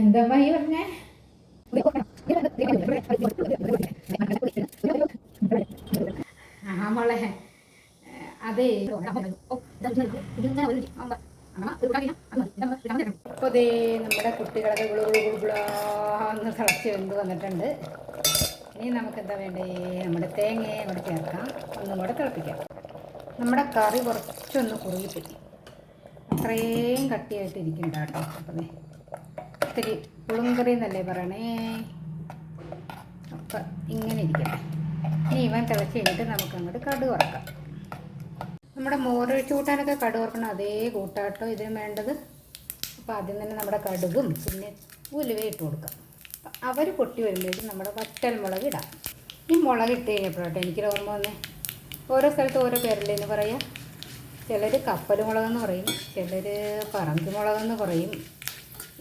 എന്താ ഈ പറഞ്ഞേ? ആ മോളെ. അതെ. അപ്പോൾ ദേ നമ്മുടെ കുട്ടികളൊക്കെ ഗുളു ഗുളു ഗുളു ഗുളാന്ന് തിളച്ച് വെന്ത് വന്നിട്ടുണ്ട്. ഇനി നമുക്ക് എന്താ വേണ്ടേ? നമ്മുടെ തേങ്ങയും കൂടെ ചേർക്കാം. ഒന്നും കൂടെ തിളപ്പിക്കാം. നമ്മുടെ കറി കുറച്ചൊന്ന് കുറുകിപ്പറ്റി അത്രയും കട്ടിയായിട്ട് ഇരിക്കണ്ട കേട്ടോ. അപ്പം ദേ ഇത്തിരി പുളുങ്കറി എന്നല്ലേ പറയണേ? അപ്പം ഇങ്ങനെ ഇരിക്കട്ടെ. ഇനി ഇവൻ തിളച്ച് കഴിഞ്ഞിട്ട് നമുക്ക് അങ്ങോട്ട് കടുക് വറക്കാം. നമ്മുടെ മോരൊഴിച്ച് കൂട്ടാനൊക്കെ കടുക് വറക്കണം അതേ കൂട്ടാട്ടോ ഇതിന് വേണ്ടത്. അപ്പോൾ ആദ്യം തന്നെ നമ്മുടെ കടുകും പിന്നെ ഉലുവേ ഇട്ട് കൊടുക്കാം. അവർ പൊട്ടി വരുമ്പോഴേക്കും നമ്മുടെ വറ്റൽ മുളക് ഇടാം. ഈ മുളക് ഇട്ട് കഴിഞ്ഞപ്പോഴാട്ടോ എനിക്കൊരു ഓർമ്മ വന്നേ. ഓരോ സ്ഥലത്ത് ഓരോ പേരല്ലേന്ന് പറയാം. ചിലർ കപ്പൽ മുളകെന്ന് പറയും ചിലർ പറങ്കി മുളകെന്ന് പറയും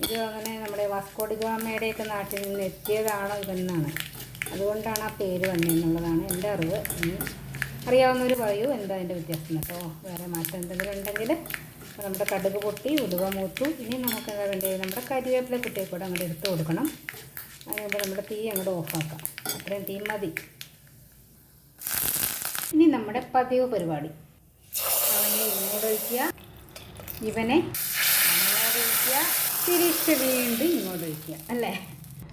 ഇത് അങ്ങനെ നമ്മുടെ വാസ്കോഡി ഗാമയുടെയൊക്കെ നാട്ടിൽ നിന്ന് എത്തിയതാണോ ഇതെന്നാണ്. അതുകൊണ്ടാണ് ആ പേര് വന്നതെന്നുള്ളതാണ് എന്റെ അറിവ്. ഇനി അറിയാവുന്നവർ പറയൂ എന്താ അതിന്റെ വ്യത്യാസം. കേട്ടോ വേറെ മാറ്റം എന്തെങ്കിലും ഉണ്ടെങ്കിൽ നമ്മുടെ കടുക് പൊട്ടി ഉലുവ മൂത്തു. ഇനി നമുക്ക് എന്താ വേണ്ടത്? നമ്മുടെ കരിവേപ്പില കുട്ടിയെ കൂടെ അങ്ങോട്ട് എടുത്ത് കൊടുക്കണം. അതിനുമ്പോൾ നമ്മുടെ തീ അങ്ങോട്ട് ഓഫാക്കാം അത്രയും തീ മതി. ഇനി നമ്മുടെ പതിവ് പരിപാടി. അവനെ ഇങ്ങോട്ട് ഒഴിക്കുക. ഇവനെ അങ്ങോട്ട് ഒഴിക്കുക. തിരിച്ച് വീണ്ടും ഇങ്ങോട്ട് ഒഴിക്കുക അല്ലേ?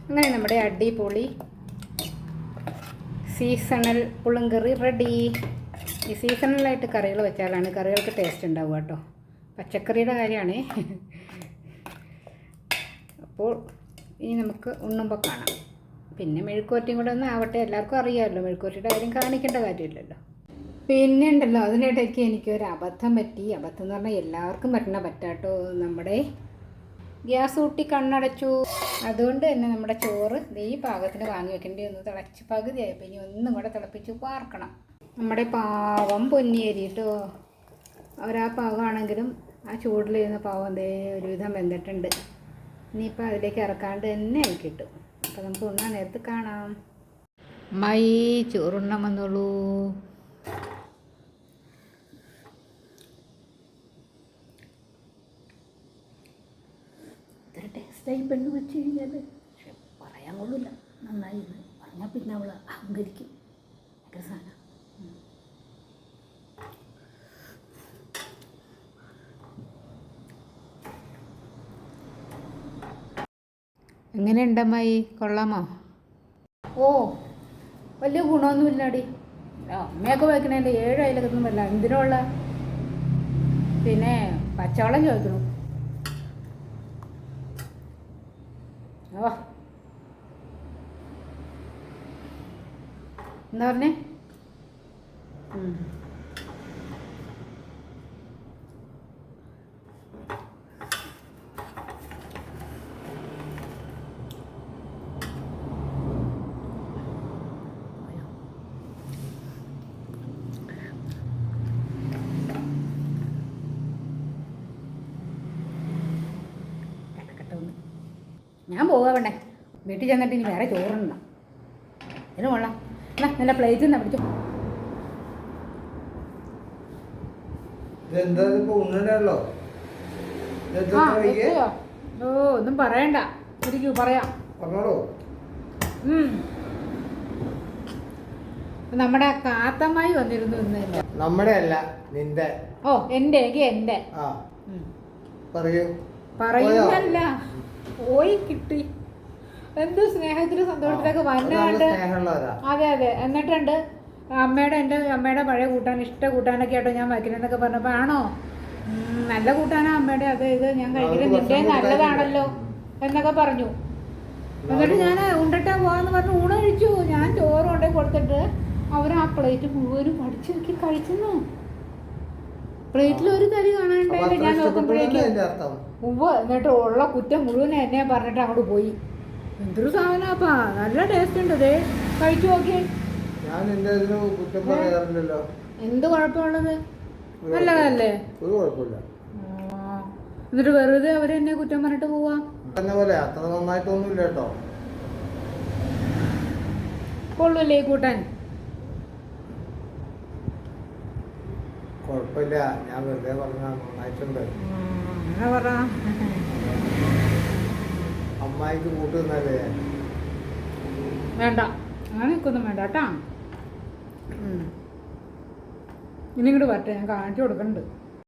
അങ്ങനെ നമ്മുടെ അടിപൊളി സീസണൽ പുളിങ്കറി റെഡി ഈ സീസണലായിട്ട് കറികൾ വെച്ചാലാണ് കറികൾക്ക് ടേസ്റ്റ് ഉണ്ടാവുക കേട്ടോ. പച്ചക്കറിയുടെ കാര്യമാണ്. അപ്പോൾ ഇനി നമുക്ക് ഉണ്ണുമ്പോൾ കാണാം. പിന്നെ മെഴുക്കുവരട്ടിയും കൂടെ ഒന്ന് ആവട്ടെ. എല്ലാവർക്കും അറിയാമല്ലോ മെഴുക്കുവരട്ടിയുടെ കാര്യം കാണിക്കേണ്ട കാര്യമില്ലല്ലോ. പിന്നെ ഉണ്ടല്ലോ അതിനിടയ്ക്ക് എനിക്കൊരു അബദ്ധം പറ്റി. അബദ്ധം എന്ന് പറഞ്ഞാൽ എല്ലാവർക്കും പറ്റണ പറ്റാട്ടോ. നമ്മുടെ ഗ്യാസ് കൂട്ടി കണ്ണടച്ചു. അതുകൊണ്ട് തന്നെ നമ്മുടെ ചോറ് ഈ പാകത്തിന് വാങ്ങി വെക്കേണ്ടി ഒന്ന് തിളച്ച് പകുതിയായപ്പോൾ ഇനി ഒന്നും കൂടെ തിളപ്പിച്ച് വാർക്കണം. നമ്മുടെ പാവം പൊന്നിയരി കേട്ടോ അവരാ പാവമാണെങ്കിലും ആ ചൂടിലിരുന്ന പാവം ദേ ഒരുവിധം വെന്തിട്ടുണ്ട്. ഇനിയിപ്പോൾ അതിലേക്ക് ഇറക്കാണ്ട് തന്നെ ആയി കിട്ടും. അപ്പോൾ നമുക്ക് ഉണ്ണാൻ നേരത്ത് കാണാം. മൈ ചോറുണ്ണാൻ ടേസ്റ്റായി പെണ്ണ് വെച്ച് കഴിഞ്ഞാൽ പക്ഷെ പറയാൻ കൊള്ളില്ല. നന്നായി എന്ന് പറഞ്ഞാൽ പിന്നെ അവൾ അഹങ്കരിക്കും. ഭയങ്കര സാധനം. എങ്ങനെയുണ്ടമ്മായി? കൊള്ളാമോ? ഓ വലിയ ഗുണമൊന്നുമില്ലാടി. അമ്മയൊക്കെ വയ്ക്കണേന്റെ ഏഴ് അയലൊക്കെ ഒന്നും വല്ല എന്തിനുള്ള പിന്നെ പച്ചവളം ചോദിക്കണം ഓ എന്താ പറഞ്ഞേ? ഞാൻ പോവാ വേണ്ടേ വീട്ടിൽ ചെന്നിട്ട് ഇനി വേറെ ചോറുണ്ട ഇതിന് കൊള്ളാം എന്നാ നല്ല പ്ലേറ്റ് എന്നാ പിടിച്ചു? ഓ ഒന്നും പറയണ്ട. ഇരിക്കൂ പറയാം. നമ്മുടെ കാത്തമായി വന്നിരുന്നു ഇന്നില്ല നമ്മുടെ അല്ല നിന്റെ. ഓ എന്റെ എന്റെ. പറയൂ. പറയുന്നല്ല. പോയി കിട്ടി. എന്ത് സ്നേഹത്തിലും സന്തോഷത്തിലൊക്കെ ആ, അത് അതെ അതെ. എന്നിട്ടുണ്ട് അമ്മയുടെ എന്റെ അമ്മയുടെ പഴയ കൂട്ടാൻ ഇഷ്ട കൂട്ടാനൊക്കെ ആട്ടോ ഞാൻ വയ്ക്കുന്നതെന്നൊക്കെ പറഞ്ഞപ്പോൾ ആണോ? നല്ല കൂട്ടാനാ അമ്മയുടെ. അത് ഇത് ഞാൻ കഴിക്കുന്നത് നിന്റെ നല്ലതാണല്ലോ എന്നൊക്കെ പറഞ്ഞു. എന്നിട്ട് ഞാൻ ഉണ്ടിട്ടാ പോവാന്ന് പറഞ്ഞു ഊണ് കഴിച്ചു. ഞാൻ ചോറ് കൊണ്ടേ കൊടുത്തിട്ട് അവർ ആ പ്ലേറ്റ് മുഴുവനും പഠിച്ചു നോക്കി കഴിച്ചെന്നു. പ്ലേറ്റിൽ ഒരു തരി അപ്പൊ ഞാൻ നോക്കുമ്പോഴേക്കും ഉവ്വ് എന്നിട്ട് ഉള്ള കുറ്റം മുഴുവൻ എന്നെ പറഞ്ഞിട്ട് അങ്ങോട്ട് പോയി. എന്തൊരു സാധനപ്പാ നല്ല ടേസ്റ്റ് ഉണ്ട് ദേ. കഴിച്ചു നോക്കിയേ. ഞാൻ കുറ്റം പറയാറില്ലല്ലോ എന്ത് കുഴപ്പമുള്ളത്? നല്ലതല്ലേ? ഒരു കുഴപ്പമില്ല. എന്നിട്ട് വെറുതെ അവരെന്നെ കുറ്റം പറഞ്ഞിട്ട് പോവാ? പോലെ അത്ര നന്നായിട്ടൊന്നുമില്ല കേട്ടോ. കൊള്ളൂല്ലേ കൂട്ടാൻ. കുഴപ്പമില്ല. ഞാൻ വെറുതെ പറഞ്ഞ നന്നായിട്ടുണ്ട്. അമ്മായിക്ക് കൂട്ടുന്നല്ലേ വേണ്ട. അങ്ങനെ നിൽക്കൊന്നും വേണ്ട കേട്ടാ. ഇനി ഇങ്ങോട്ട് വരട്ടെ. ഞാൻ കാണിച്ചു കൊടുക്കുന്നുണ്ട്